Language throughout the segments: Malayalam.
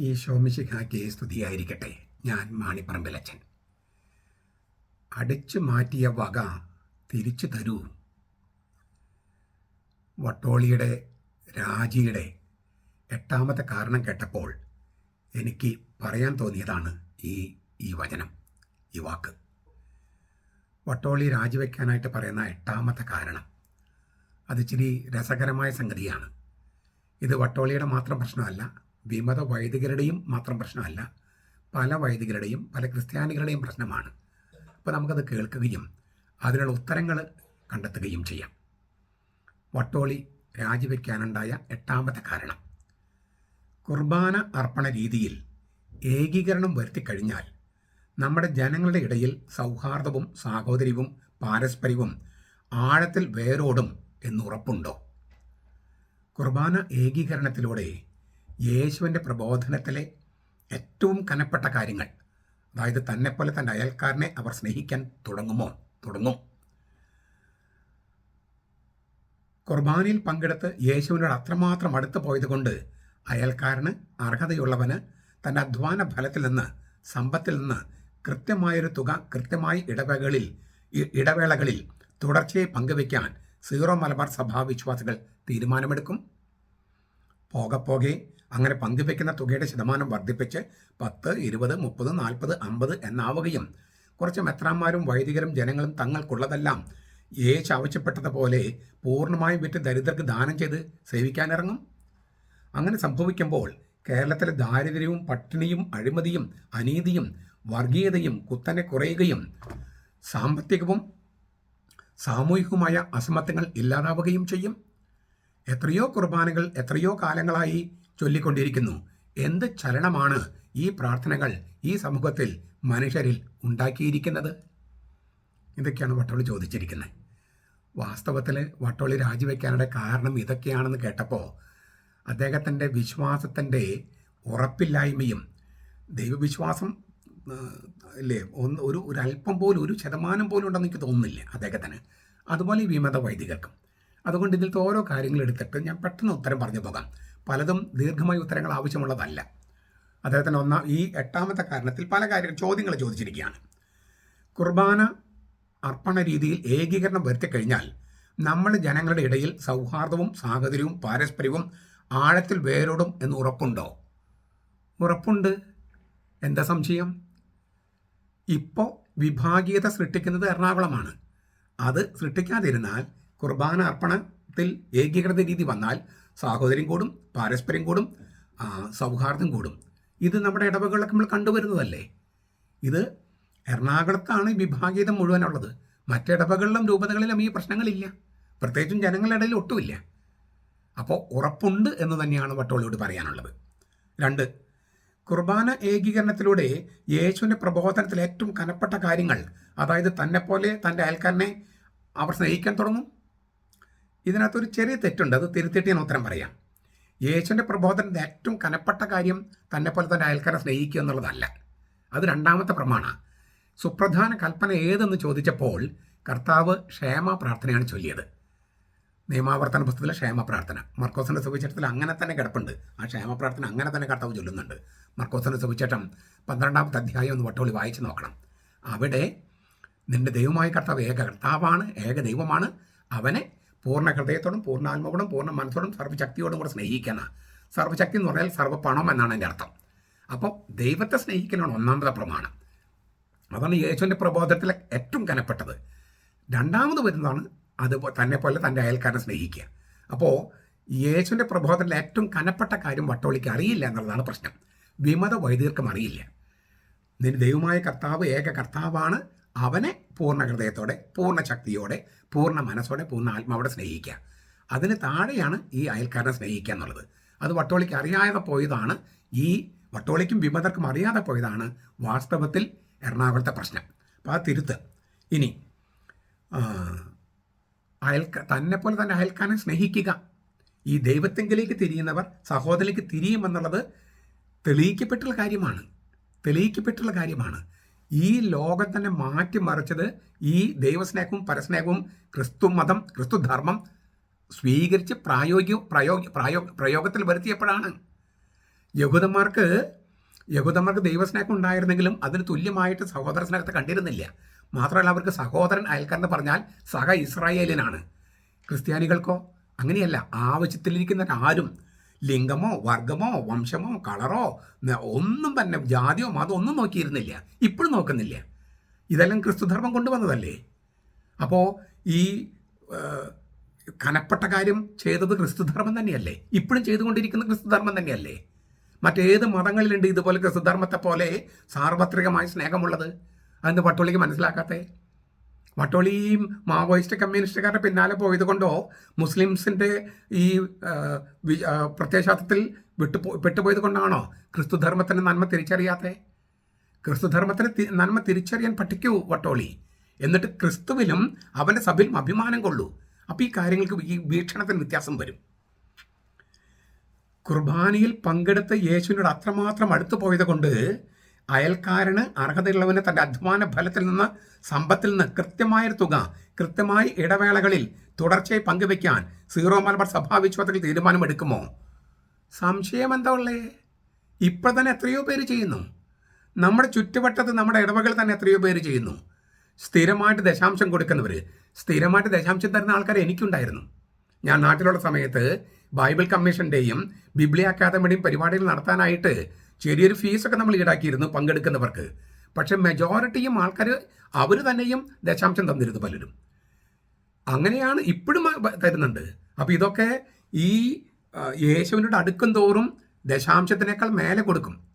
ഈ ശോമിശിഖാക്ക് സ്തുതിയായിരിക്കട്ടെ. ഞാൻ മാണിപ്പറമ്പിലച്ചൻ അടിച്ചു മാറ്റിയ വക തിരിച്ചു തരൂ. വട്ടോളിയുടെ രാജിയുടെ എട്ടാമത്തെ കാരണം കേട്ടപ്പോൾ എനിക്ക് പറയാൻ തോന്നിയതാണ് ഈ ഈ വചനം ഈ വാക്ക്. വട്ടോളി രാജിവെക്കാനായിട്ട് പറയുന്ന എട്ടാമത്തെ കാരണം. അത് ഇച്ചിരി രസകരമായ സംഗതിയാണ്. ഇത് വട്ടോളിയുടെ മാത്രം പ്രശ്നമല്ല വിമത വൈദികരുടെയും മാത്രം പ്രശ്നമല്ല പല വൈദികരുടെയും പല ക്രിസ്ത്യാനികളുടെയും പ്രശ്നമാണ്. അപ്പോൾ നമുക്കത് കേൾക്കുകയും അതിനുള്ള ഉത്തരങ്ങൾ കണ്ടെത്തുകയും ചെയ്യാം. വട്ടോളി രാജിവെക്കാനുണ്ടായ എട്ടാമത്തെ കാരണം. കുർബാന അർപ്പണ രീതിയിൽ ഏകീകരണം വരുത്തിക്കഴിഞ്ഞാൽ നമ്മുടെ ജനങ്ങളുടെ ഇടയിൽ സൗഹാർദ്ദവും സാഹോദര്യവും പാരസ്പര്യവും ആഴത്തിൽ വേരോടും എന്നുറപ്പുണ്ടോ കുർബാന ഏകീകരണത്തിലൂടെ യേശുവിന്റെ പ്രബോധനത്തിലെ ഏറ്റവും കനപ്പെട്ട കാര്യങ്ങൾ. അതായത് തന്നെപ്പോലെ തന്റെ അയൽക്കാരനെ അവർ സ്നേഹിക്കാൻ തുടങ്ങുമോ? തുടങ്ങും. കുർബാനയിൽ പങ്കെടുത്ത് യേശുവിനോട് അത്രമാത്രം അടുത്ത് പോയതുകൊണ്ട് അയൽക്കാരന് അർഹതയുള്ളവന് തന്റെ അധ്വാന ഫലത്തിൽ നിന്ന് സമ്പത്തിൽ നിന്ന് കൃത്യമായൊരു തുക കൃത്യമായ ഇടവേളകളിൽ ഇടവേളകളിൽ തുടർച്ചയായി പങ്കുവയ്ക്കാൻ സീറോ മലബാർ സഭാ വിശ്വാസികൾ തീരുമാനമെടുക്കും. പോകെ പോകെ അങ്ങനെ പങ്കുവെക്കുന്ന തുകയുടെ ശതമാനം വർദ്ധിപ്പിച്ച് പത്ത് ഇരുപത് മുപ്പത് നാൽപ്പത് അമ്പത് എന്നാവുകയും കുറച്ച് മെത്രാന്മാരും വൈദികരും ജനങ്ങളും തങ്ങൾക്കുള്ളതെല്ലാം യേശു ആവശ്യപ്പെട്ടതുപോലെ പൂർണമായും വിറ്റ് ദരിദ്രർക്ക് ദാനം ചെയ്ത് സേവിക്കാനിറങ്ങും. അങ്ങനെ സംഭവിക്കുമ്പോൾ കേരളത്തിലെ ദാരിദ്ര്യവും പട്ടിണിയും അഴിമതിയും അനീതിയും വർഗീയതയും കുത്തനെ കുറയുകയും സാമ്പത്തികവും സാമൂഹികവുമായ അസമത്വങ്ങൾ ഇല്ലാതാവുകയും ചെയ്യും. എത്രയോ കുർബാനകൾ എത്രയോ കാലങ്ങളായി ചൊല്ലിക്കൊണ്ടിരിക്കുന്നു. എന്ത് ചലനമാണ് ഈ പ്രാർത്ഥനകൾ ഈ സമൂഹത്തിൽ മനുഷ്യരിൽ ഉണ്ടാക്കിയിരിക്കുന്നത്? ഇതൊക്കെയാണ് വട്ടോളി ചോദിച്ചിരിക്കുന്നത്. വാസ്തവത്തിൽ വട്ടോളി രാജിവെക്കാനുള്ള കാരണം ഇതൊക്കെയാണെന്ന് കേട്ടപ്പോൾ അദ്ദേഹത്തിന്റെ വിശ്വാസത്തിന്റെ ഉറപ്പില്ലായ്മയും ദൈവവിശ്വാസം അല്ലേ ഒന്ന് ഒരു ഒരു അല്പം പോലും ഒരു ശതമാനം പോലും ഉണ്ടെന്ന് എനിക്ക് തോന്നുന്നില്ല അദ്ദേഹത്തിന്. അതുപോലെ ഈ വിമത വൈദികർക്കും അതുകൊണ്ട് ഇതിലത്തെ ഓരോ കാര്യങ്ങൾ എടുത്തിട്ട് ഞാൻ പെട്ടെന്ന് ഉത്തരം പറഞ്ഞു പോകാം. പലതും ദീർഘമായ ഉത്തരങ്ങൾ ആവശ്യമുള്ളതല്ല. അദ്ദേഹത്തിന് ഒന്നാം ഈ എട്ടാമത്തെ കാരണത്തിൽ പല കാര്യങ്ങൾ ചോദ്യങ്ങൾ ചോദിച്ചിരിക്കുകയാണ്. കുർബാന അർപ്പണ രീതിയിൽ ഏകീകരണം വരുത്തിക്കഴിഞ്ഞാൽ നമ്മൾ ജനങ്ങളുടെ ഇടയിൽ സൗഹാർദ്ദവും സാഹചര്യവും പാരസ്പര്യവും ആഴത്തിൽ വേരോടും എന്ന് ഉറപ്പുണ്ടോ? ഉറപ്പുണ്ട്. എന്താ സംശയം? ഇപ്പോൾ വിഭാഗീയത സൃഷ്ടിക്കുന്നത് എറണാകുളമാണ്. അത് സൃഷ്ടിക്കാതിരുന്നാൽ കുർബാന അർപ്പണത്തിൽ ഏകീകൃത രീതി വന്നാൽ സാഹോദര്യം കൂടും പാരസ്പര്യം കൂടും സൗഹാർദ്ദം കൂടും. ഇത് നമ്മുടെ ഇടവകളിലൊക്കെ നമ്മൾ കണ്ടുവരുന്നതല്ലേ? ഇത് എറണാകുളത്താണ് വിഭാഗീയത മുഴുവനുള്ളത്. മറ്റിടവകളിലും രൂപതകളിലും ഈ പ്രശ്നങ്ങളില്ല. പ്രത്യേകിച്ചും ജനങ്ങളുടെ ഇടയിൽ ഒട്ടുമില്ല. അപ്പോൾ ഉറപ്പുണ്ട് എന്ന് തന്നെയാണ് വട്ടോളിയോട് പറയാനുള്ളത്. രണ്ട് കുർബാന ഏകീകരണത്തിലൂടെ യേശുവിന്റെ പ്രബോധനത്തിൽ ഏറ്റവും കനപ്പെട്ട കാര്യങ്ങൾ അതായത് തന്നെപ്പോലെ തന്റെ അയൽക്കാരനെ അവർ സ്നേഹിക്കാൻ തുടങ്ങും ഇതിനകത്തൊരു ചെറിയ തെറ്റുണ്ട്. അത് തിരുത്തിയിട്ട് ഞാൻ ഉത്തരം പറയാം. യേശുവിന്റെ പ്രബോധനത്തിന്റെ ഏറ്റവും കനപ്പെട്ട കാര്യം തന്നെപ്പോലെ തന്നെ അയൽക്കാരെ സ്നേഹിക്കുക എന്നുള്ളതല്ല. അത് രണ്ടാമത്തെ പ്രമാണ സുപ്രധാന കൽപ്പന ഏതെന്ന് ചോദിച്ചപ്പോൾ കർത്താവ് ക്ഷേമ പ്രാർത്ഥനയാണ് ചൊല്ലിയത്. നിയമാവർത്തന പുസ്തകത്തിലെ ക്ഷേമ പ്രാർത്ഥന. മർക്കോസിന്റെ സുവിശേഷത്തിൽ അങ്ങനെ തന്നെ കിടപ്പുണ്ട്. ആ ക്ഷേമ പ്രാർത്ഥന അങ്ങനെ തന്നെ കർത്താവ് ചൊല്ലുന്നുണ്ട്. മർക്കോസിന്റെ സുവിശേഷം പന്ത്രണ്ടാമത്തെ അധ്യായം ഒന്ന് വട്ടോളി വായിച്ചു നോക്കണം. അവിടെ നിന്റെ ദൈവമായ കർത്താവ് ഏക കർത്താവാണ് ഏക ദൈവമാണ്. അവനെ പൂർണ ഹൃദയത്തോടും പൂർണ ആത്മാവോടും പൂർണ മനസ്സോടും സർവശക്തിയോടും കൂടെ സ്നേഹിക്കുന്ന. സർവശക്തി എന്ന് പറഞ്ഞാൽ സർവപണം എന്നാണ് എന്റെ അർത്ഥം. അപ്പോൾ ദൈവത്തെ സ്നേഹിക്കലാണ് ഒന്നാമത്തെ പ്രമാണം. അതാണ് യേശുവിന്റെ പ്രബോധത്തിലെ ഏറ്റവും കനപ്പെട്ടത്. രണ്ടാമത് വരുന്നതാണ് അത് പോലെ തന്റെ അയൽക്കാരനെ സ്നേഹിക്കുക. അപ്പോൾ യേശുവിന്റെ പ്രബോധത്തിലെ ഏറ്റവും കനപ്പെട്ട കാര്യം വട്ടോളിക്ക് അറിയില്ല എന്നുള്ളതാണ് പ്രശ്നം. വിമത വൈദീർഘം അറിയില്ല. ദൈവമായ കർത്താവ് ഏക കർത്താവാണ്. അവനെ പൂർണ ഹൃദയത്തോടെ പൂർണ ശക്തിയോടെ പൂർണ മനസ്സോടെ പൂർണ ആത്മാവോടെ സ്നേഹിക്കുക. അതിന് താഴെയാണ് ഈ അയൽക്കാരനെ സ്നേഹിക്കുക എന്നുള്ളത്. അത് വട്ടോളിക്ക് അറിയാതെ പോയതാണ്. ഈ വട്ടോളിക്കും വിമതർക്കും അറിയാതെ പോയതാണ് വാസ്തവത്തിൽ എറണാകുളത്തെ പ്രശ്നം. അപ്പോൾ ആ തിരുത്ത്. ഇനി അയൽക്ക തന്നെ പോലെ തന്നെ അയൽക്കാരനെ സ്നേഹിക്കുക. ഈ ദൈവത്തെങ്കിലേക്ക് തിരിയുന്നവർ സഹോദരിലേക്ക് തിരിയുമെന്നുള്ളത് തെളിയിക്കപ്പെട്ടുള്ള കാര്യമാണ്. തെളിയിക്കപ്പെട്ടുള്ള കാര്യമാണ്. ഈ ലോകം തന്നെ മാറ്റിമറിച്ചത് ഈ ദൈവസ്നേഹവും പരസ്നേഹവും ക്രിസ്തു മതം ക്രിസ്തു ധർമ്മം സ്വീകരിച്ച് പ്രായോഗിക പ്രയോഗ പ്രായോ പ്രയോഗത്തിൽ വരുത്തിയപ്പോഴാണ്. യഹൂദന്മാർക്ക് യഹൂദന്മാർക്ക് ദൈവസ്നേഹം ഉണ്ടായിരുന്നെങ്കിലും അതിന് തുല്യമായിട്ട് സഹോദര സ്നേഹത്തെ കണ്ടിരുന്നില്ല. മാത്രമല്ല അവർക്ക് സഹോദരൻ അയൽക്കാരെന്ന് പറഞ്ഞാൽ സഹ ഇസ്രായേലിനാണ് ക്രിസ്ത്യാനികൾക്കോ അങ്ങനെയല്ല ആവശ്യത്തിലിരിക്കുന്ന ആരും ലിംഗമോ വർഗമോ വംശമോ കളറോ ഒന്നും തന്നെ ജാതിയോ മതമോ ഒന്നും നോക്കിയിരുന്നില്ല. ഇപ്പോഴും നോക്കുന്നില്ല. ഇതെല്ലാം ക്രിസ്തുധർമ്മം കൊണ്ടുവന്നതല്ലേ? അപ്പോൾ ഈ കനപ്പെട്ട കാര്യം ചെയ്തത് ക്രിസ്തുധർമ്മം തന്നെയല്ലേ? ഇപ്പോഴും ചെയ്തുകൊണ്ടിരിക്കുന്ന ക്രിസ്തുധർമ്മം തന്നെയല്ലേ? മറ്റേത് മതങ്ങളിലുണ്ട് ഇതുപോലെ ക്രിസ്തുധർമ്മത്തെ പോലെ സാർവത്രികമായ സ്നേഹമുള്ളത്? അതിന്റെ പട്ടോളിക്ക് മനസ്സിലാക്കാത്തേ? വട്ടോളിയും മാവോയിസ്റ്റ് കമ്മ്യൂണിസ്റ്റുകാരുടെ പിന്നാലെ പോയത് കൊണ്ടോ മുസ്ലിംസിന്റെ ഈ വിട്ടുപോ പ്രത്യയശാസ്ത്രത്തിൽ വിട്ടു പെട്ടുപോയത് കൊണ്ടാണോ ക്രിസ്തുധർമ്മത്തിന്റെ നന്മ തിരിച്ചറിയാത്തേ? ക്രിസ്തുധർമ്മത്തിന് നന്മ തിരിച്ചറിയാൻ പഠിക്കൂ വട്ടോളി. എന്നിട്ട് ക്രിസ്തുവിലും അവന്റെ സഭയിലും അഭിമാനം കൊള്ളൂ. അപ്പോൾ ഈ കാര്യങ്ങൾക്ക് ഈ വീക്ഷണത്തിന് വ്യത്യാസം വരും. കുർബാനയിൽ പങ്കെടുത്ത യേശുവിനോട് അത്രമാത്രം അടുത്തു പോയത് കൊണ്ട് അയൽക്കാരന് അർഹതയുള്ളവന് തന്റെ അധ്വാന ഫലത്തിൽ നിന്ന് സമ്പത്തിൽ നിന്ന് കൃത്യമായൊരു തുക കൃത്യമായ ഇടവേളകളിൽ തുടർച്ചയായി പങ്കുവെക്കാൻ സീറോ മലബാർ സഭാവിശ്വാസത്തിൽ തീരുമാനമെടുക്കുമോ? സംശയം എന്താ ഉള്ളേ? ഇപ്പോൾ തന്നെ എത്രയോ പേര് ചെയ്യുന്നു. നമ്മുടെ ചുറ്റുവട്ടത്ത് നമ്മുടെ ഇടവകൾ തന്നെ എത്രയോ പേര് ചെയ്യുന്നു. സ്ഥിരമായിട്ട് ദശാംശം കൊടുക്കുന്നവർ സ്ഥിരമായിട്ട് ദശാംശം തരുന്ന ആൾക്കാർ എനിക്കുണ്ടായിരുന്നു. ഞാൻ നാട്ടിലുള്ള സമയത്ത് ബൈബിൾ കമ്മീഷന്റെയും ബിബ്ലി അക്കാദമിയുടെയും പരിപാടികൾ നടത്താനായിട്ട് ചെറിയൊരു ഫീസൊക്കെ നമ്മൾ ഈടാക്കിയിരുന്നു പങ്കെടുക്കുന്നവർക്ക്. പക്ഷെ മെജോറിറ്റിയും ആൾക്കാർ അവർ തന്നെയും ദശാംശം തന്നിരുന്നു പലരും. അങ്ങനെയാണ് ഇപ്പോഴും തരുന്നുണ്ട്. അപ്പോൾ ഇതൊക്കെ ഈ യേശുവിനോട് അടുക്കും തോറും ദശാംശത്തിനേക്കാൾ മേലെ കൊടുക്കും.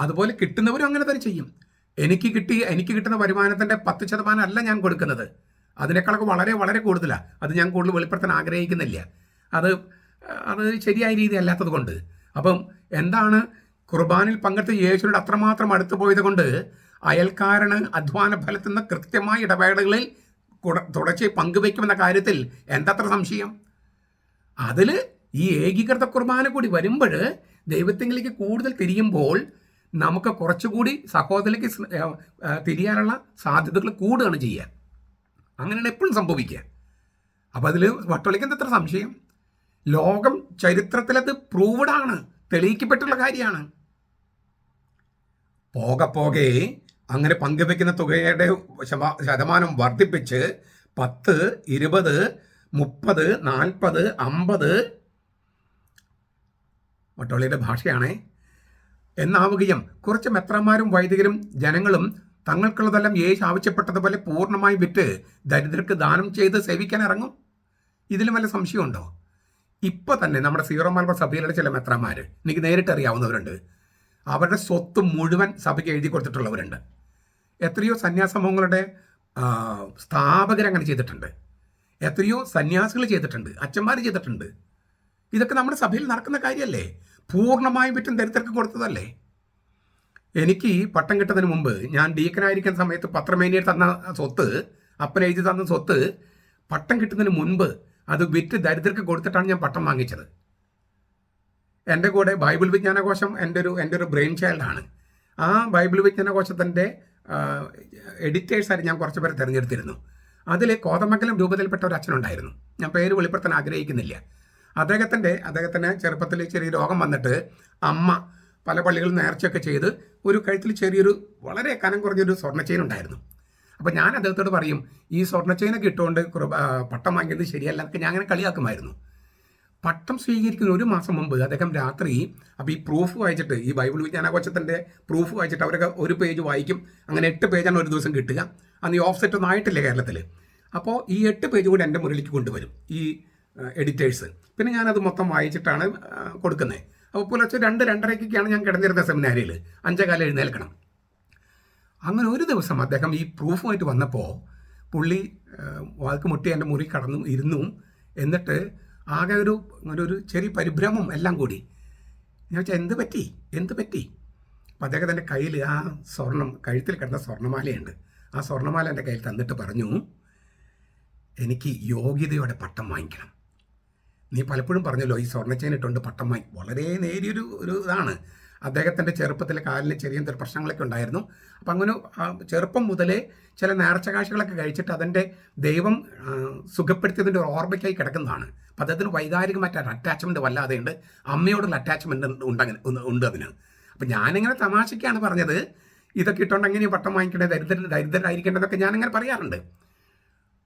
അതുപോലെ കിട്ടുന്നവരും അങ്ങനെ തന്നെ ചെയ്യും. എനിക്ക് കിട്ടി എനിക്ക് കിട്ടുന്ന വരുമാനത്തിന്റെ പത്ത് ശതമാനം അല്ല ഞാൻ കൊടുക്കുന്നത്. അതിനേക്കാളൊക്കെ വളരെ വളരെ കൂടുതലാണ് അത് ഞാൻ കൂടുതൽ വെളിപ്പെടുത്താൻ ആഗ്രഹിക്കുന്നില്ല. അത് അത് ശരിയായ രീതി അല്ലാത്തത് കൊണ്ട്. അപ്പം എന്താണ് കുർബാനിൽ പങ്കെടുത്ത യേശുവിനോട് അത്രമാത്രം അടുത്തു പോയത് കൊണ്ട് അയൽക്കാരന് അധ്വാന ഫലത്തിൽ നിന്ന് കൃത്യമായ ഇടവേളകളിൽ കുട- പങ്കുവയ്ക്കുമെന്ന കാര്യത്തിൽ എന്തത്ര സംശയം? അതിൽ ഈ ഏകീകൃത കുർബാന കൂടി വരുമ്പോൾ ദൈവത്തിങ്കിലേക്ക് കൂടുതൽ തിരിയുമ്പോൾ നമുക്ക് കുറച്ചുകൂടി സഹോദരിലേക്ക് തിരിയാനുള്ള സാധ്യതകൾ കൂടുകയാണ് ചെയ്യുക. അങ്ങനെയാണ് എപ്പോഴും സംഭവിക്കുക. അപ്പം അതിൽ വട്ടൊളിക്കുന്ന എത്ര സംശയം? ലോകം ചരിത്രത്തിലത് പ്രൂവ്ഡാണ് തെളിയിക്കപ്പെട്ടുള്ള കാര്യമാണ്. പോകെ പോകെ അങ്ങനെ പങ്കുവെക്കുന്ന തുകയുടെ ശതമാനം വർദ്ധിപ്പിച്ച് പത്ത് ഇരുപത് മുപ്പത് നാൽപ്പത് അമ്പത് ഒട്ടോളിയുടെ ഭാഷയാണേ എന്നാവുകയും കുറച്ച് മെത്രന്മാരും വൈദികരും ജനങ്ങളും തങ്ങൾക്കുള്ളതെല്ലാം യേശു ആവശ്യപ്പെട്ടതുപോലെ പൂർണമായി വിറ്റ് ദരിദ്രർക്ക് ദാനം ചെയ്ത് സേവിക്കാൻ ഇറങ്ങും. ഇതിലും വല്ല സംശയമുണ്ടോ? ഇപ്പൊ തന്നെ നമ്മുടെ സീറോ മലബാർ സഭയിലുള്ള ചില മെത്രമാര് എനിക്ക് നേരിട്ട് അറിയാവുന്നവരുണ്ട്. അവരുടെ സ്വത്ത് മുഴുവൻ സഭയ്ക്ക് എഴുതി കൊടുത്തിട്ടുള്ളവരുണ്ട്. എത്രയോ സന്യാസമൂഹങ്ങളുടെ സ്ഥാപകർ അങ്ങനെ ചെയ്തിട്ടുണ്ട്. എത്രയോ സന്യാസികൾ ചെയ്തിട്ടുണ്ട് അച്ഛന്മാർ ചെയ്തിട്ടുണ്ട്. ഇതൊക്കെ നമ്മുടെ സഭയിൽ നടക്കുന്ന കാര്യമല്ലേ പൂർണമായും വിറ്റും ദരിദ്രർക്ക് കൊടുത്തതല്ലേ? എനിക്ക് പട്ടം കിട്ടുന്നതിന് മുമ്പ് ഞാൻ ഡീക്കനായിരിക്കുന്ന സമയത്ത് പത്രമേനിയർ തന്ന സ്വത്ത് അപ്പൻ എഴുതി തന്ന സ്വത്ത് പട്ടം കിട്ടുന്നതിന് മുൻപ് അത് വിറ്റ് ദരിദ്രർക്ക് കൊടുത്തിട്ടാണ് ഞാൻ പട്ടം വാങ്ങിച്ചത്. എന്റെ കൂടെ ബൈബിൾ വിജ്ഞാനകോശം എന്റെ ഒരു എന്റെ ഒരു ബ്രെയിൻ ചൈൽഡാണ് ആ ബൈബിൾ വിജ്ഞാനകോശത്തിന്റെ എഡിറ്റേഴ്സായിട്ട് ഞാൻ കുറച്ച് പേരെ തിരഞ്ഞെടുത്തിരുന്നു. അതിൽ കോതമംഗലം രൂപത്തിൽപ്പെട്ട ഒരു അച്ഛനുണ്ടായിരുന്നു. ഞാൻ പേര് വെളിപ്പെടുത്താൻ ആഗ്രഹിക്കുന്നില്ല. അദ്ദേഹത്തിന്റെ അദ്ദേഹത്തിന് ചെറുപ്പത്തിൽ ചെറിയ രോഗം വന്നിട്ട് അമ്മ പല പള്ളികളിൽ നേർച്ചയൊക്കെ ചെയ്ത് ഒരു കഴുത്തിൽ ചെറിയൊരു വളരെ കനം കുറഞ്ഞൊരു സ്വർണ ചെയിൻ ഉണ്ടായിരുന്നു. അപ്പോൾ ഞാൻ അദ്ദേഹത്തോട് പറയും ഈ സ്വർണ ചെയിനൊക്കെ ഇട്ടുകൊണ്ട് പട്ടം വാങ്ങിയത് ശരിയല്ല. എന്നൊക്കെ ഞാൻ അങ്ങനെ കളിയാക്കുമായിരുന്നു. പട്ടം സ്വീകരിക്കുന്ന ഒരു മാസം മുമ്പ് അദ്ദേഹം രാത്രി അപ്പോൾ ഈ പ്രൂഫ് വായിച്ചിട്ട് ഈ ബൈബിൾ വിജ്ഞാനകോശത്തിന്റെ പ്രൂഫ് വായിച്ചിട്ട് അവരൊക്കെ ഒരു പേജ് വായിക്കും. അങ്ങനെ എട്ട് പേജാണ് ഒരു ദിവസം കിട്ടുക. അന്ന് ഈ ഓഫ്സെറ്റ് ഒന്നും ആയിട്ടില്ല കേരളത്തിൽ അപ്പോൾ ഈ എട്ട് പേജ് കൂടി എന്റെ മുരളിക്ക് കൊണ്ടുവരും ഈ എഡിറ്റേഴ്സ് പിന്നെ ഞാനത് മൊത്തം വായിച്ചിട്ടാണ് കൊടുക്കുന്നത്. അപ്പോൾ പുലർച്ചെ രണ്ട് രണ്ടരയ്ക്കൊക്കെയാണ് ഞാൻ കിടന്നിരുന്ന സെമിനാരിയിൽ അഞ്ചേകാലം എഴുന്നേൽക്കണം. അങ്ങനെ ഒരു ദിവസം അദ്ദേഹം ഈ പ്രൂഫുമായിട്ട് വന്നപ്പോൾ പുള്ളി വാക്ക് മുട്ടി എന്റെ മുറി കടന്നു ഇരുന്നു. എന്നിട്ട് ആകെ ഒരു ഒരു ചെറിയ പരിഭ്രമം എല്ലാം കൂടി. ഞാൻ വെച്ചാൽ എന്ത് പറ്റി? എന്ത് പറ്റി? അപ്പം അദ്ദേഹത്തിന്റെ കയ്യിൽ ആ സ്വർണം കഴുത്തിൽ കിടന്ന സ്വർണമാലയുണ്ട് ആ സ്വർണമാല എന്റെ കയ്യിൽ തന്നിട്ട് പറഞ്ഞു എനിക്ക് യോഗ്യതയോടെ പട്ടം വാങ്ങിക്കണം. നീ പലപ്പോഴും പറഞ്ഞല്ലോ ഈ സ്വർണച്ചേൻ ഇട്ടുകൊണ്ട് പട്ടം വാങ്ങി വളരെ നേരിയൊരു ഒരു ഇതാണ്. അദ്ദേഹത്തിന്റെ ചെറുപ്പത്തിൽ കാലിൽ ചെറിയ പ്രശ്നങ്ങളൊക്കെ ഉണ്ടായിരുന്നു. അപ്പം അങ്ങനെ ചെറുപ്പം മുതലേ ചില നേർച്ച കാഴ്ചകളൊക്കെ കഴിച്ചിട്ട് അതിന്റെ ദൈവം സുഖപ്പെടുത്തിയതിന്റെ ഒരു ഓർമ്മയ്ക്കായി കിടക്കുന്നതാണ്. അപ്പം അദ്ദേഹത്തിന് വൈകാരികമായിട്ട് അറ്റാച്ച്മെന്റ് വല്ലാതെ ഉണ്ട് അമ്മയോടുള്ള അറ്റാച്ച്മെന്റ് ഉണ്ടെങ്കിൽ ഉണ്ട് അതിന്. അപ്പം ഞാനിങ്ങനെ തമാശയ്ക്കാണ് പറഞ്ഞത്. ഇതൊക്കെ ഇട്ടുകൊണ്ട് എങ്ങനെയാണ് പട്ടം വാങ്ങിക്കണേ? ദരിദ്ര ദരിദ്രരായിരിക്കേണ്ടതൊക്കെ ഞാനിങ്ങനെ പറയാറുണ്ട്.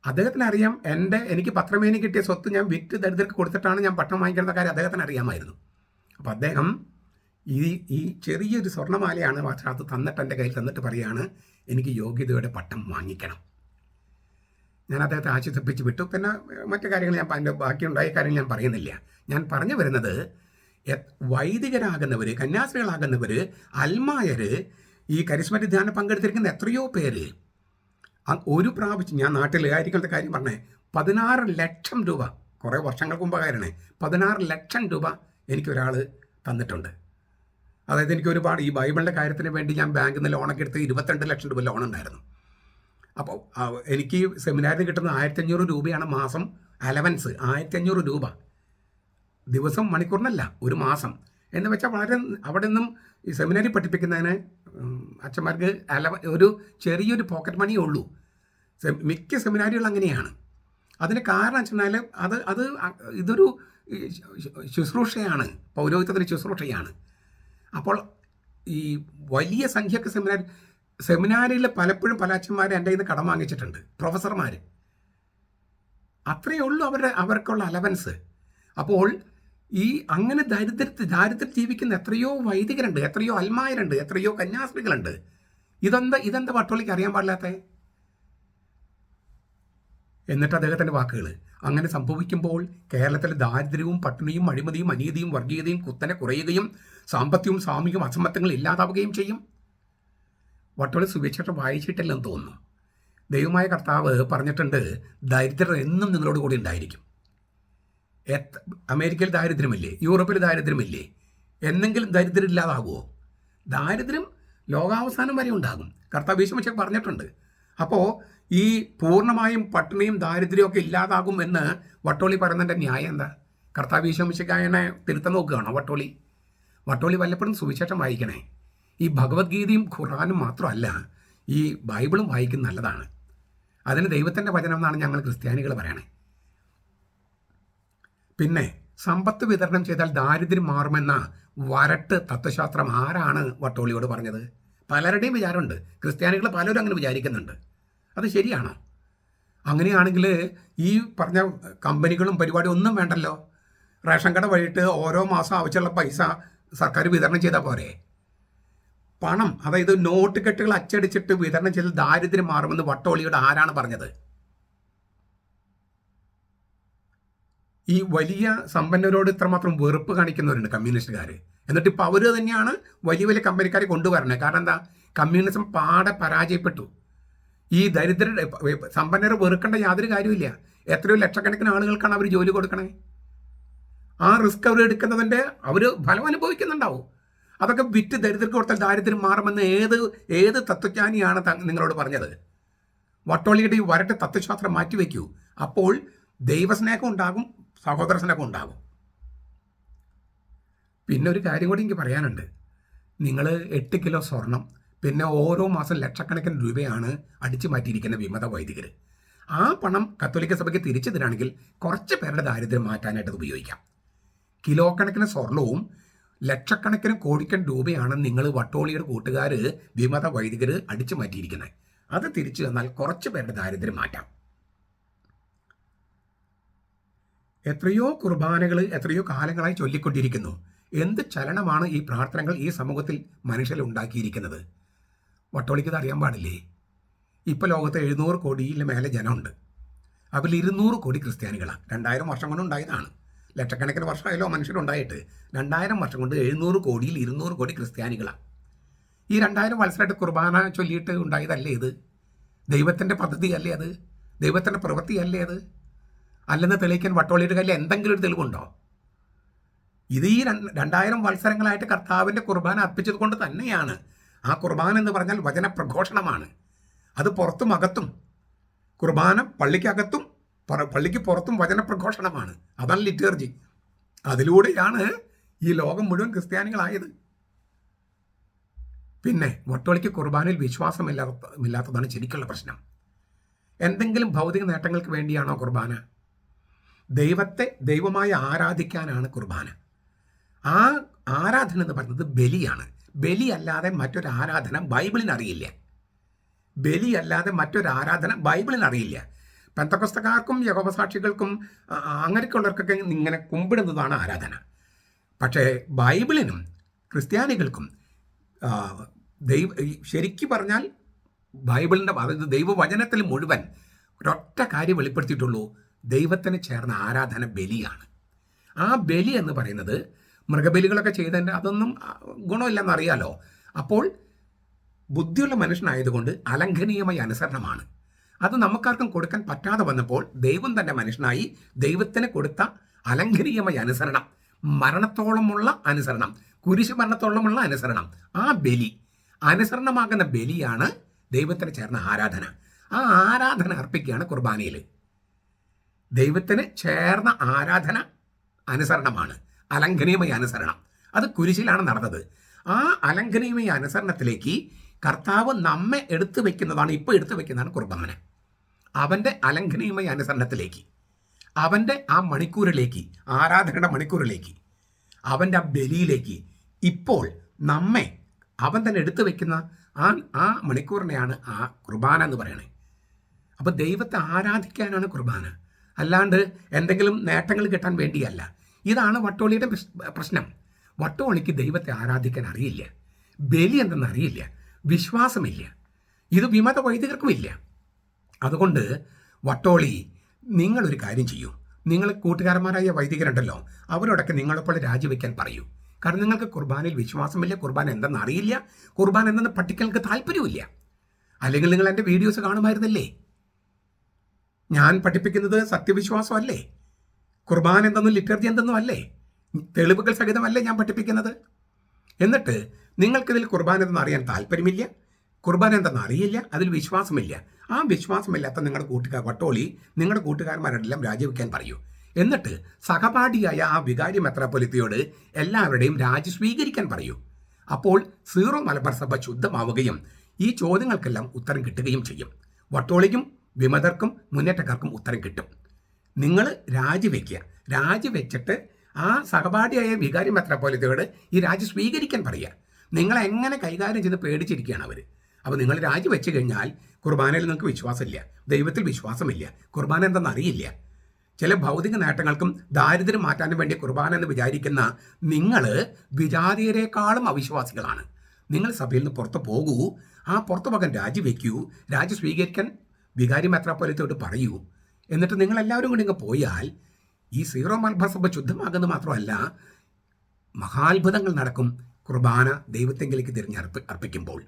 അദ്ദേഹത്തിന് അറിയാം എന്റെ എനിക്ക് പത്രമേനി കിട്ടിയ സ്വത്ത് ഞാൻ വിറ്റ് ദരിദ്രർക്ക് കൊടുത്തിട്ടാണ് ഞാൻ പട്ടം വാങ്ങിക്കേണ്ട കാര്യം അദ്ദേഹത്തിന് അറിയാമായിരുന്നു അപ്പം അദ്ദേഹം ഈ ഈ ചെറിയൊരു സ്വർണമാലയാണ് അത് തന്നിട്ട് എന്റെ കയ്യിൽ തന്നിട്ട് പറയുകയാണ് എനിക്ക് യോഗ്യതയുടെ പട്ടം വാങ്ങിക്കണം. ഞാൻ അദ്ദേഹത്തെ ആശ്വസിപ്പിച്ച് വിട്ടു. പിന്നെ മറ്റു കാര്യങ്ങൾ ഞാൻ അതിന്റെ ബാക്കിയുണ്ടായ കാര്യങ്ങൾ ഞാൻ പറയുന്നില്ല. ഞാൻ പറഞ്ഞു വരുന്നത് വൈദികരാകുന്നവർ കന്യാസ്ത്രീകളാകുന്നവർ അൽമായർ ഈ കരിസ്മറ്റി ധ്യാനം പങ്കെടുത്തിരിക്കുന്ന എത്രയോ പേര് ഒരു പ്രാവശ്യം ഞാൻ നാട്ടിൽ ആയിരിക്കുന്ന കാര്യം പറഞ്ഞേ പതിനാറ് ലക്ഷം രൂപ കുറേ വർഷങ്ങൾക്ക് മുമ്പ് കാര്യമാണ് പതിനാറ് ലക്ഷം രൂപ എനിക്കൊരാൾ തന്നിട്ടുണ്ട്. അതായത് എനിക്ക് ഒരുപാട് ഈ ബൈബിളിന്റെ കാര്യത്തിന് വേണ്ടി ഞാൻ ബാങ്കിൽ നിന്ന് ലോണൊക്കെ എടുത്ത് ഇരുപത്തിരണ്ട് ലക്ഷം രൂപ ലോൺ ഉണ്ടായിരുന്നു. അപ്പോൾ എനിക്ക് സെമിനാറിന് കിട്ടുന്ന ആയിരത്തി അഞ്ഞൂറ് രൂപയാണ് മാസം അലവൻസ് ആയിരത്തി അഞ്ഞൂറ് രൂപ. ദിവസം മണിക്കൂറിനല്ല ഒരു മാസം. എന്ന് വെച്ചാൽ വളരെ അവിടെ നിന്നും ഈ സെമിനാരി പഠിപ്പിക്കുന്നതിന് അച്ഛന്മാർക്ക് അലവ ഒരു ചെറിയൊരു പോക്കറ്റ് മണിയേ ഉള്ളൂ. മിക്ക സെമിനാരികൾ അങ്ങനെയാണ്. അതിന് കാരണം വെച്ചാൽ അത് അത് ഇതൊരു ശുശ്രൂഷയാണ്. പൗരോഹിത്യത്തിന് ശുശ്രൂഷയാണ്. അപ്പോൾ ഈ വലിയ സംഖ്യക്ക് സെമിനാർ സെമിനാരിൽ പലപ്പോഴും പല അച്ഛന്മാർ എന്റെ നിന്ന് കടം വാങ്ങിച്ചിട്ടുണ്ട് പ്രൊഫസർമാർ അത്രയേ ഉള്ളൂ അവരുടെ അവർക്കുള്ള അലവൻസ് അപ്പോൾ ഈ അങ്ങനെ ദരിദ്രത്തിൽ ദാരിദ്ര്യം ജീവിക്കുന്ന എത്രയോ വൈദികരുണ്ട് എത്രയോ അൽമായരുണ്ട് എത്രയോ കന്യാസ്ത്രീകളുണ്ട്. ഇതെന്താ ഇതെന്താ പട്ടോളിക്ക് അറിയാൻ പാടില്ലാത്ത? എന്നിട്ട് അദ്ദേഹത്തിന്റെ വാക്കുകൾ അങ്ങനെ സംഭവിക്കുമ്പോൾ കേരളത്തിൽ ദാരിദ്ര്യവും പട്ടിണിയും അഴിമതിയും അനീതിയും വർഗീയതയും കുത്തനെ കുറയുകയും സാമ്പത്തികവും സാമൂഹികവും അസമത്വങ്ങൾ ഇല്ലാതാവുകയും ചെയ്യും. വട്ടോളി സുവിശേഷം വായിച്ചിട്ടില്ലെന്ന് തോന്നുന്നു. ദൈവമായ കർത്താവ് പറഞ്ഞിട്ടുണ്ട് ദരിദ്രർ എന്നും നിങ്ങളോട് കൂടി ഉണ്ടായിരിക്കും. അമേരിക്കയിൽ ദാരിദ്ര്യമില്ലേ? യൂറോപ്പിൽ ദാരിദ്ര്യമില്ലേ? എന്നെങ്കിലും ദരിദ്രം ഇല്ലാതാകുമോ ദാരിദ്ര്യം ലോകാവസാനം വരെ ഉണ്ടാകും. കർത്താവ് വിശ്വമിച്ചൊക്കെ പറഞ്ഞിട്ടുണ്ട്. അപ്പോൾ ഈ പൂർണമായും പട്ടിണിയും ദാരിദ്ര്യവും ഒക്കെ ഇല്ലാതാകും എന്ന് വട്ടോളി പറയുന്നതിന്റെ ന്യായം എന്താ? കർത്താവ് വിശ്വമിച്ചക്കായനെ തിരുത്തം നോക്കുകയാണോ വട്ടോളി? വട്ടോളി വല്ലപ്പോഴും സുവിശേഷം വായിക്കണേ. ഈ ഭഗവത്ഗീതയും ഖുറാനും മാത്രമല്ല ഈ ബൈബിളും വായിക്കുന്ന നല്ലതാണ്. അതിന് ദൈവത്തിന്റെ വചനം എന്നാണ് ഞങ്ങൾ ക്രിസ്ത്യാനികൾ പറയണേ. പിന്നെ സമ്പത്ത് വിതരണം ചെയ്താൽ ദാരിദ്ര്യം മാറുമെന്ന വരട്ട് തത്വശാസ്ത്രം ആരാണ് വട്ടോളിയോട് പറഞ്ഞത്? പലരുടെയും വിചാരമുണ്ട്. ക്രിസ്ത്യാനികൾ പലരും അങ്ങനെ വിചാരിക്കുന്നുണ്ട്. അത് ശരിയാണോ? അങ്ങനെയാണെങ്കിൽ ഈ പറഞ്ഞ കമ്പനികളും പരിപാടി ഒന്നും വേണ്ടല്ലോ. റേഷൻ കട വഴിയിട്ട് ഓരോ മാസം ആവശ്യമുള്ള പൈസ സർക്കാർ വിതരണം ചെയ്താൽ പോരെ. പണം അതായത് നോട്ട് കെട്ടുകൾ അച്ചടിച്ചിട്ട് വിതരണം ചെയ്ത് ദാരിദ്ര്യം മാറുമെന്ന് വട്ടോളിയുടെ ആരാണ് പറഞ്ഞത്? ഈ വലിയ സമ്പന്നരോട് ഇത്രമാത്രം വെറുപ്പ് കാണിക്കുന്നവരുണ്ട് കമ്മ്യൂണിസ്റ്റുകാർ എന്നിട്ട് ഇപ്പോൾ അവർ തന്നെയാണ് വലിയ വലിയ കമ്പനിക്കാരെ കൊണ്ടുവരണേ. കാരണം എന്താ? കമ്മ്യൂണിസം പാടെ പരാജയപ്പെട്ടു. ഈ ദരിദ്രരുടെ സമ്പന്നരെ വെറുക്കേണ്ട യാതൊരു കാര്യമില്ല എത്രയോ ലക്ഷക്കണക്കിന് ആളുകൾക്കാണ് അവർ ജോലി കൊടുക്കണേ. ആ റിസ്ക് അവർ എടുക്കുന്നതിന്റെ അവർ ഫലം അനുഭവിക്കുന്നുണ്ടാവും. അതൊക്കെ വിറ്റ് ദരിദ്രർക്ക് കൊടുത്താൽ ദാരിദ്ര്യം മാറുമെന്ന് ഏത് ഏത് തത്വജ്ഞാനിയാണ് നിങ്ങളോട് പറഞ്ഞത്? വട്ടോളിയുടെ ഈ വരട്ടെ തത്വശാസ്ത്രം മാറ്റിവെക്കൂ അപ്പോൾ ദൈവസ്നേഹം ഉണ്ടാകും സഹോദര സ്നേഹം ഉണ്ടാകും. പിന്നെ ഒരു കാര്യം കൂടി എനിക്ക് പറയാനുണ്ട്. നിങ്ങൾ എട്ട് കിലോ സ്വർണം പിന്നെ ഓരോ മാസം ലക്ഷക്കണക്കിന് രൂപയാണ് അടിച്ചു മാറ്റിയിരിക്കുന്ന വിമത വൈദികർ ആ പണം കത്തോലിക്ക സഭയ്ക്ക് തിരിച്ചു തരാണെങ്കിൽ കുറച്ച് പേരുടെ ദാരിദ്ര്യം മാറ്റാനായിട്ട് അത് ഉപയോഗിക്കാം. കിലോ കണക്കിന് സ്വർണവും ലക്ഷക്കണക്കിന് കോടിക്കൻ രൂപയാണ് നിങ്ങൾ വട്ടോളിയുടെ കൂട്ടുകാർ വിമത വൈദികർ അടിച്ചു മാറ്റിയിരിക്കുന്നത് അത് തിരിച്ചു തന്നാൽ കുറച്ച് പേരുടെ ദാരിദ്ര്യം മാറ്റാം. എത്രയോ കുർബാനകൾ എത്രയോ കാലങ്ങളായി ചൊല്ലിക്കൊണ്ടിരിക്കുന്നു. എന്ത് ചലനമാണ് ഈ പ്രാർത്ഥനകൾ ഈ സമൂഹത്തിൽ മനുഷ്യരിൽ ഉണ്ടാക്കിയിരിക്കുന്നത്? വട്ടോളിക്കത് അറിയാൻ പാടില്ലേ? ഇപ്പോൾ ലോകത്ത് എഴുന്നൂറ് കോടിയിൽ മേലെ ജനമുണ്ട്. അതിൽ ഇരുന്നൂറ് കോടി ക്രിസ്ത്യാനികളാണ് രണ്ടായിരം വർഷം കൊണ്ട് ഉണ്ടായതാണ്. ലക്ഷക്കണക്കിന് വർഷമായല്ലോ മനുഷ്യരുണ്ടായിട്ട് രണ്ടായിരം വർഷം കൊണ്ട് എഴുന്നൂറ് കോടിയിൽ ഇരുന്നൂറ് കോടി ക്രിസ്ത്യാനികളാണ് ഈ രണ്ടായിരം വത്സരമായിട്ട് കുർബാന ചൊല്ലിയിട്ട് ഉണ്ടായതല്ലേ ഇത്? ദൈവത്തിന്റെ പദ്ധതി അല്ലേ അത്? ദൈവത്തിന്റെ പ്രവൃത്തി അല്ലേ അത്? അല്ലെന്ന് തെളിയിക്കാൻ വട്ടോളിയുടെ കയ്യിൽ എന്തെങ്കിലും ഒരു തെളിവുണ്ടോ? ഇത് ഈ രണ്ട് രണ്ടായിരം വത്സരങ്ങളായിട്ട് കർത്താവിന്റെ കുർബാന അർപ്പിച്ചത് കൊണ്ട് തന്നെയാണ് ആ കുർബാൻ എന്ന് പറഞ്ഞാൽ വചനപ്രഘോഷണമാണ്. അത് പുറത്തും അകത്തും. കുർബാന പള്ളിക്കകത്തും പള്ളിക്ക് പുറത്തും വചനപ്രഘോഷണമാണ്. അതാണ് ലിറ്റേർജി. അതിലൂടെയാണ് ഈ ലോകം മുഴുവൻ ക്രിസ്ത്യാനികളായത്. പിന്നെ വട്ടോളിക്ക് കുർബാനയിൽ വിശ്വാസമില്ലാത്ത ഇല്ലാത്തതാണ് ശരിക്കുള്ള പ്രശ്നം. എന്തെങ്കിലും ഭൗതിക നേട്ടങ്ങൾക്ക് വേണ്ടിയാണോ കുർബാന? ദൈവത്തെ ദൈവമായി ആരാധിക്കാനാണ് കുർബാന? ആ ആരാധന എന്ന് പറയുന്നത് ബലിയാണ്. ബലി അല്ലാതെ മറ്റൊരു ആരാധന ബൈബിളിന് അറിയില്ല ബലി അല്ലാതെ മറ്റൊരു ആരാധന ബൈബിളിന് അറിയില്ല പെന്തക്കൊസ്തക്കാർക്കും ആ, അങ്ങനെയൊക്കെയുള്ളവർക്കൊക്കെ ഇങ്ങനെ കുമ്പിടുന്നതാണ് ആരാധന. പക്ഷേ ബൈബിളിനും ക്രിസ്ത്യാനികൾക്കും ദൈവ ശരിക്കും പറഞ്ഞാൽ ബൈബിളിന്റെ അതായത് ദൈവവചനത്തിൽ മുഴുവൻ ഒരൊറ്റ കാര്യം വെളിപ്പെടുത്തിയിട്ടുള്ളൂ ദൈവത്തിന് ചേർന്ന ആരാധന ബലിയാണ്. ആ ബലി എന്ന് പറയുന്നത് മൃഗബലികളൊക്കെ ചെയ്തതിന്റെ അതൊന്നും ഗുണമില്ലെന്ന് അറിയാലോ. അപ്പോൾ ബുദ്ധിയുള്ള മനുഷ്യനായതുകൊണ്ട് അലംഘനീയമായ അനുസരണമാണ്. അത് നമുക്കാർക്കും കൊടുക്കാൻ പറ്റാതെ വന്നപ്പോൾ ദൈവം തന്നെ മനുഷ്യനായി ദൈവത്തിന് കൊടുത്ത അലംഘനീയമായ അനുസരണം മരണത്തോളമുള്ള അനുസരണം കുരിശ് മരണത്തോളമുള്ള അനുസരണം ആ ബലി അനുസരണമാകുന്ന ബലിയാണ് ദൈവത്തിന് ചേർന്ന ആരാധന. ആ ആരാധന അർപ്പിക്കുകയാണ് കുർബാനയിൽ. ദൈവത്തിന് ചേർന്ന ആരാധന അനുസരണമാണ്. അലംഘനീയമായ അനുസരണം അത് കുരിശിലാണ് നടന്നത്. ആ അലംഘനീയമായ അനുസരണത്തിലേക്ക് കർത്താവ് നമ്മെ എടുത്തു വെക്കുന്നതാണ് ഇപ്പോൾ എടുത്തു വെക്കുന്നതാണ് കുർബാന. അവന്റെ അലംഘനീയമായ അനുസരണത്തിലേക്ക് അവന്റെ ആ മണിക്കൂറിലേക്ക് ആരാധനയുടെ മണിക്കൂറിലേക്ക് അവന്റെ ആ ബലിയിലേക്ക് ഇപ്പോൾ നമ്മെ അവൻ തന്നെ എടുത്തു വെക്കുന്ന ആ ആ മണിക്കൂറിനെയാണ് ആ കുർബാന എന്ന് പറയുന്നത് അപ്പോൾ ദൈവത്തെ ആരാധിക്കാനാണ് കുർബാന. അല്ലാണ്ട് എന്തെങ്കിലും നേട്ടങ്ങൾ കിട്ടാൻ വേണ്ടിയല്ല. ഇതാണ് വട്ടോളിയുടെ പ്രശ്നം. വട്ടോളിക്ക് ദൈവത്തെ ആരാധിക്കാൻ അറിയില്ല. ബലി എന്തെന്ന് അറിയില്ല. വിശ്വാസമില്ല. ഇത് വിമത വൈദികർക്കും ഇല്ല. അതുകൊണ്ട് വട്ടോളി നിങ്ങളൊരു കാര്യം ചെയ്യൂ. നിങ്ങൾ കൂട്ടുകാരന്മാരായ വൈദികരുണ്ടല്ലോ അവരോടൊക്കെ നിങ്ങളെപ്പോലെ രാജിവെക്കാൻ പറയൂ. കാരണം നിങ്ങൾക്ക് കുർബാനയിൽ വിശ്വാസമില്ല കുർബാന എന്തെന്ന് അറിയില്ല കുർബാന എന്തെന്ന് നിങ്ങൾക്ക് താല്പര്യമില്ല അല്ലെങ്കിൽ നിങ്ങൾ എന്റെ വീഡിയോസ് കാണുമായിരുന്നല്ലേ? ഞാൻ പഠിപ്പിക്കുന്നത് സത്യവിശ്വാസമല്ലേ? കുർബാന എന്തെന്നും ലിറ്റർജി എന്തെന്നും അല്ലേ? തെളിവുകൾ സഹിതമല്ലേ ഞാൻ പഠിപ്പിക്കുന്നത്? എന്നിട്ട് നിങ്ങൾക്കിതിൽ കുർബാന എന്തെന്ന് അറിയാൻ താല്പര്യമില്ല. കുർബാന എന്തെന്ന് അറിയില്ല. അതിൽ വിശ്വാസമില്ല. ആ വിശ്വാസമില്ലാത്ത നിങ്ങളുടെ കൂട്ടുകാർ വട്ടോളി നിങ്ങളുടെ കൂട്ടുകാരന്മാരെല്ലാം രാജിവെക്കാൻ പറയൂ. എന്നിട്ട് സഹപാഠിയായ ആ വികാരി മെത്രാപ്പൊലിത്തയോട് എല്ലാവരുടെയും രാജി സ്വീകരിക്കാൻ പറയൂ. അപ്പോൾ സീറോ മലബാർ സഭ ശുദ്ധമാവുകയും ഈ ചോദ്യങ്ങൾക്കെല്ലാം ഉത്തരം കിട്ടുകയും ചെയ്യും. വട്ടോളിക്കും വിമതർക്കും മുന്നേറ്റക്കാർക്കും ഉത്തരം കിട്ടും. നിങ്ങൾ രാജിവെക്കുക. രാജിവെച്ചിട്ട് ആ സഹപാഠിയായ വികാരി മെത്രാപ്പൊലിത്തയോട് ഈ രാജി സ്വീകരിക്കാൻ പറയുക. നിങ്ങളെങ്ങനെ കൈകാര്യം ചെയ്ത് പേടിച്ചിരിക്കുകയാണ് അവർ അപ്പോൾ നിങ്ങൾ രാജി വെച്ച് കഴിഞ്ഞാൽ കുർബാനയിൽ നിങ്ങൾക്ക് വിശ്വാസമില്ല. ദൈവത്തിൽ വിശ്വാസമില്ല. കുർബാന എന്തെന്ന് അറിയില്ല. ചില ഭൗതിക നേട്ടങ്ങൾക്കും ദാരിദ്ര്യം മാറ്റാനും വേണ്ടി കുർബാന എന്ന് വിചാരിക്കുന്ന നിങ്ങൾ വിജാതീയരെക്കാളും അവിശ്വാസികളാണ്. നിങ്ങൾ സഭയിൽ നിന്ന് പുറത്ത് പോകൂ. ആ പുറത്തു പോകാൻ രാജിവെക്കൂ. രാജി സ്വീകരിക്കാൻ വികാരി മെത്രാപ്പൊലിത്തോട് പറയൂ. എന്നിട്ട് നിങ്ങൾ എല്ലാവരും കൂടി ഇങ്ങ് പോയാൽ ഈ സീറോ മലബാർ സഭ ശുദ്ധമാകുന്നത് മാത്രമല്ല മഹാത്ഭുതങ്ങൾ നടക്കും കുർബാന ദൈവത്തെങ്കിലേക്ക് തിരിഞ്ഞർപ്പ അർപ്പിക്കുമ്പോൾ.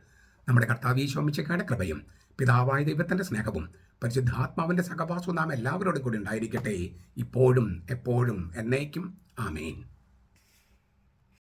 നമ്മുടെ കർത്താവ് ഈശോമിച്ചക്കാരുടെ കൃപയും പിതാവായ ദൈവത്തിന്റെ സ്നേഹവും പരിശുദ്ധാത്മാവിന്റെ സഹവാസവും നാം എല്ലാവരോടും കൂടി ഉണ്ടായിരിക്കട്ടെ. ഇപ്പോഴും എപ്പോഴും എന്നേക്കും. ആമേൻ.